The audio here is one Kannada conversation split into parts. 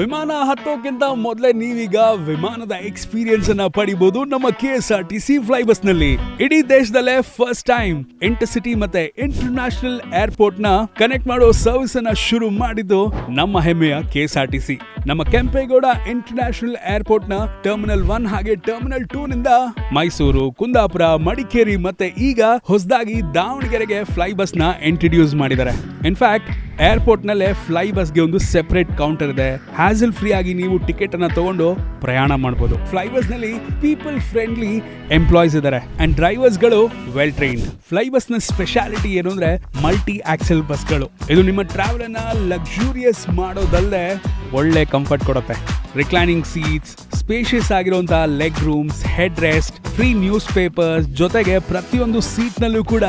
ವಿಮಾನ ಹತ್ತೋಕ್ಕಿಂತ ಮೊದಲೇ ನೀವೀಗ ವಿಮಾನದ ಎಕ್ಸ್ಪೀರಿಯನ್ಸ್ ಅನ್ನ ಪಡಿಬಹುದು ನಮ್ಮ K S R T C fly ಬಸ್ನಲ್ಲಿ ಇಡೀ ದೇಶದಲ್ಲೇ ಫಸ್ಟ್ ಟೈಮ್ ಇಂಟರ್ಸಿಟಿ ಮತ್ತೆ ಇಂಟರ್ನ್ಯಾಷನಲ್ ಏರ್ಪೋರ್ಟ್ನ ಕನೆಕ್ಟ್ ಮಾಡೋ ಸರ್ವಿಸ್ ಅನ್ನ ಶುರು ಮಾಡಿದ್ದು ನಮ್ಮ ಹೆಮ್ಮೆಯ K S R T C ನಮ್ಮ ಕೆಂಪೇಗೌಡ ಇಂಟರ್ನ್ಯಾಷನಲ್ ಏರ್ಪೋರ್ಟ್ನ ಟರ್ಮಿನಲ್ ಒನ್ ಹಾಗೆ ಟರ್ಮಿನಲ್ ಟೂ ನಿಂದ ಮೈಸೂರು, ಕುಂದಾಪುರ, ಮಡಿಕೇರಿ ಮತ್ತೆ ಈಗ ಹೊಸದಾಗಿ ದಾವಣಗೆರೆಗೆ ಫ್ಲೈ ಬಸ್ನ ಇಂಟ್ರಡ್ಯೂಸ್ ಮಾಡಿದ್ದಾರೆ ಇನ್ಫ್ಯಾಕ್ಟ್ ಏರ್ಪೋರ್ಟ್ ನಲ್ಲೇ ಫ್ಲೈ ಬಸ್ಗೆ ಒಂದು ಸೆಪರೇಟ್ ಕೌಂಟರ್ ಇದೆ. ಹ್ಯಾಸಲ್ ಫ್ರೀ ಆಗಿ ನೀವು ಟಿಕೆಟ್ ಅನ್ನ ತಗೊಂಡು ಪ್ರಯಾಣ ಮಾಡಬಹುದು ಫ್ಲೈ ಬಸ್ನಲ್ಲಿ ಪೀಪಲ್ ಫ್ರೆಂಡ್ಲಿ ಎಂಪ್ಲಾಯ್ಸ್ ಇದ್ದಾರೆ ಅಂಡ್ ಡ್ರೈವರ್ಸ್ಗಳು ವೆಲ್ ಟ್ರೈನ್ಡ್ ಫ್ಲೈ ಬಸ್ನ ಸ್ಪೆಷಾಲಿಟಿ ಏನು ಅಂದ್ರೆ ಮಲ್ಟಿ ಆಕ್ಸೆಲ್ ಬಸ್ಗಳು ಇದು ನಿಮ್ಮ ಟ್ರಾವೆಲ್ ಅನ್ನ ಲಕ್ಸುರಿಯಸ್ ಮಾಡೋದಲ್ಲದೆ ಒಳ್ಳೆ ಕಂಫರ್ಟ್ ಕೊಡುತ್ತೆ. ರಿಕ್ಲೈನಿಂಗ್ ಸೀಟ್ಸ್ ಸ್ಪೇಷಿಯಸ್ ಆಗಿರುವಂತಹ leg rooms head rest free newspapers ಜೊತೆಗೆ ಪ್ರತಿಯೊಂದು ಸೀಟ್ ನಲ್ಲೂ ಕೂಡ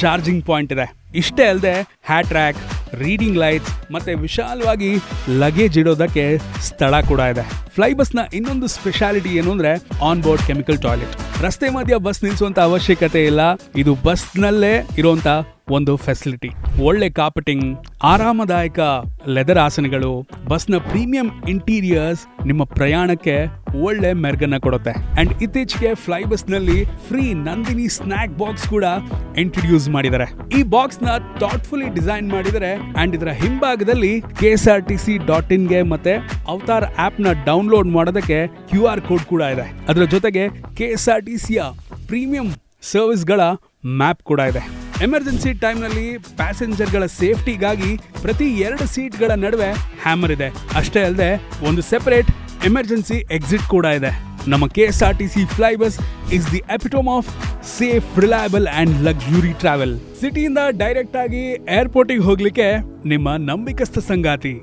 ಚಾರ್ಜಿಂಗ್ ಪಾಯಿಂಟ್ ಇದೆ. ಇಷ್ಟೇ ಅಲ್ಲದೆ ಹ್ಯಾಟ್ ಟ್ರ್ಯಾಕ್ ರೀಡಿಂಗ್ ಲೈಟ್ಸ್ ಮತ್ತೆ ವಿಶಾಲವಾಗಿ ಲಗೇಜ್ ಇಡೋದಕ್ಕೆ ಸ್ಥಳ ಕೂಡ ಇದೆ. ಫ್ಲೈ ಬಸ್ನ ಇನ್ನೊಂದು ಸ್ಪೆಷಾಲಿಟಿ ಏನು ಅಂದರೆ ಆನ್ ಬೋರ್ಡ್ ಕೆಮಿಕಲ್ ಟಾಯ್ಲೆಟ್ ರಸ್ತೆ ಮಧ್ಯ ಬಸ್ ನಿಲ್ಲಿಸುವಂಥ ಅವಶ್ಯಕತೆ ಇಲ್ಲ. ಇದು ಬಸ್ನಲ್ಲೇ ಇರುವಂತ ಒಂದು ಫೆಸಿಲಿಟಿ ಒಳ್ಳೆ ಕಾಪಟಿಂಗ್ ಆರಾಮದಾಯಕ ಲೆದರ್ ಆಸನಗಳು ಬಸ್ನ ಪ್ರೀಮಿಯಂ ಇಂಟೀರಿಯರ್ಸ್ ನಿಮ್ಮ ಪ್ರಯಾಣಕ್ಕೆ ಒಳ್ಳೆ ಮೆರ್ಗನ್ನ ಕೊಡುತ್ತೆ. ಅಂಡ್ ಇತ್ತೀಚೆಗೆ ಫ್ಲೈ ಬಸ್ನಲ್ಲಿ ಫ್ರೀ ನಂದಿನಿ ಸ್ನಾಕ್ ಬಾಕ್ಸ್ ಕೂಡ ಇಂಟ್ರಡ್ಯೂಸ್ ಮಾಡಿದ್ದಾರೆ. ಈ ಬಾಕ್ಸ್ನ ಥಾಟ್ಫುಲಿ ಡಿಸೈನ್ ಮಾಡಿದರೆ ಅಂಡ್ ಇದರ ಹಿಂಭಾಗದಲ್ಲಿ K S R T C dot ಇನ್ಗೆ ಮತ್ತೆ ಅವತಾರ್ ಆಪ್ನ ಡೌನ್ಲೋಡ್ ಮಾಡೋದಕ್ಕೆ ಕ್ಯೂ ಆರ್ ಕೋಡ್ ಕೂಡ ಇದೆ. ಅದರ ಜೊತೆಗೆ ಕೆ ಎಸ್ ಆರ್ ಟಿ ಸಿಯ ಪ್ರೀಮಿಯಂ ಸರ್ವಿಸ್ಗಳ ಮ್ಯಾಪ್ ಕೂಡ ಇದೆ. ಎಮರ್ಜೆನ್ಸಿ ಟೈಮ್ನಲ್ಲಿ ಪ್ಯಾಸೆಂಜರ್ಗಳ ಸೇಫ್ಟಿಗಾಗಿ ಪ್ರತಿ ಎರಡು ಸೀಟ್ಗಳ ನಡುವೆ ಹ್ಯಾಮರ್ ಇದೆ. ಅಷ್ಟೇ ಅಲ್ಲದೆ ಒಂದು ಸೆಪರೇಟ್ ಎಮರ್ಜೆನ್ಸಿ ಎಕ್ಸಿಟ್ ಕೂಡ ಇದೆ. ನಮ್ಮ K S R T C fly bus is the epitome of safe reliable and luxury travel ಸಿಟಿಯಿಂದ direct ಆಗಿ ಏರ್ಪೋರ್ಟಿಗೆ ಹೋಗ್ಲಿಕ್ಕೆ ನಿಮ್ಮ ನಂಬಿಕಸ್ಥ ಸಂಗಾತಿ.